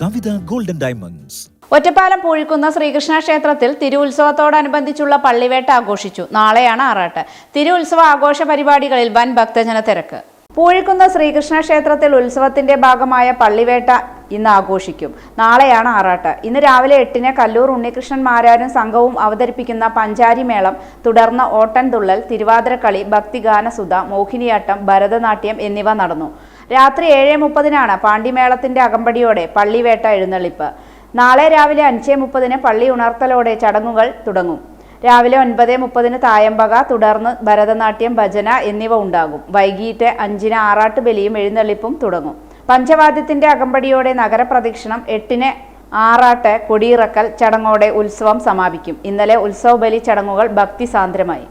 കവിത golden diamonds Ottapalam പൂഴിക്കുന്ന Sreekrishna ക്ഷേത്രത്തിൽ തിരുവുത്സവത്തോടനുബന്ധിച്ചുള്ള പള്ളിവേട്ട ആഘോഷിച്ചു. നാളെയാണ് ആറാട്ട്. തിരുവുത്സവ ആഘോഷ പരിപാടികളിൽ വൻ ഭക്തജന തിരക്ക്. പൂഴിക്കുന്ന ശ്രീകൃഷ്ണ ക്ഷേത്രത്തിൽ ഉത്സവത്തിന്റെ ഭാഗമായ പള്ളിവേട്ട ഇന്ന് ആഘോഷിക്കും. നാളെയാണ് ആറാട്ട്. ഇന്ന് രാവിലെ എട്ടിന് കല്ലൂർ ഉണ്ണികൃഷ്ണൻ മാരാരും സംഘവും അവതരിപ്പിക്കുന്ന പഞ്ചാരി മേളം തുടർന്ന് ഓട്ടൻതുള്ളൽ തിരുവാതിരക്കളി ഭക്തിഗാനസുധ മോഹിനിയാട്ടം ഭരതനാട്യം എന്നിവ നടന്നു. രാത്രി ഏഴ് മുപ്പതിനാണ് പാണ്ടിമേളത്തിന്റെ അകമ്പടിയോടെ പള്ളിവേട്ട എഴുന്നള്ളിപ്പ്. നാളെ രാവിലെ അഞ്ച് മുപ്പതിന് പള്ളി ഉണർത്തലോടെ ചടങ്ങുകൾ തുടങ്ങും. രാവിലെ ഒൻപത് മുപ്പതിന് തായമ്പക തുടർന്ന് ഭരതനാട്യം ഭജന എന്നിവ ഉണ്ടാകും. വൈകിട്ട് അഞ്ചിന് ആറാട്ട് ബലിയും എഴുന്നള്ളിപ്പും തുടങ്ങും. പഞ്ചവാദ്യത്തിന്റെ അകമ്പടിയോടെ നഗരപ്രദക്ഷിണം എട്ടിന് ആറാട്ട് കൊടിയിറക്കൽ ചടങ്ങോടെ ഉത്സവം സമാപിക്കും. ഇന്നലെ ഉത്സവ ബലി ചടങ്ങുകൾ ഭക്തിസാന്ദ്രമായി.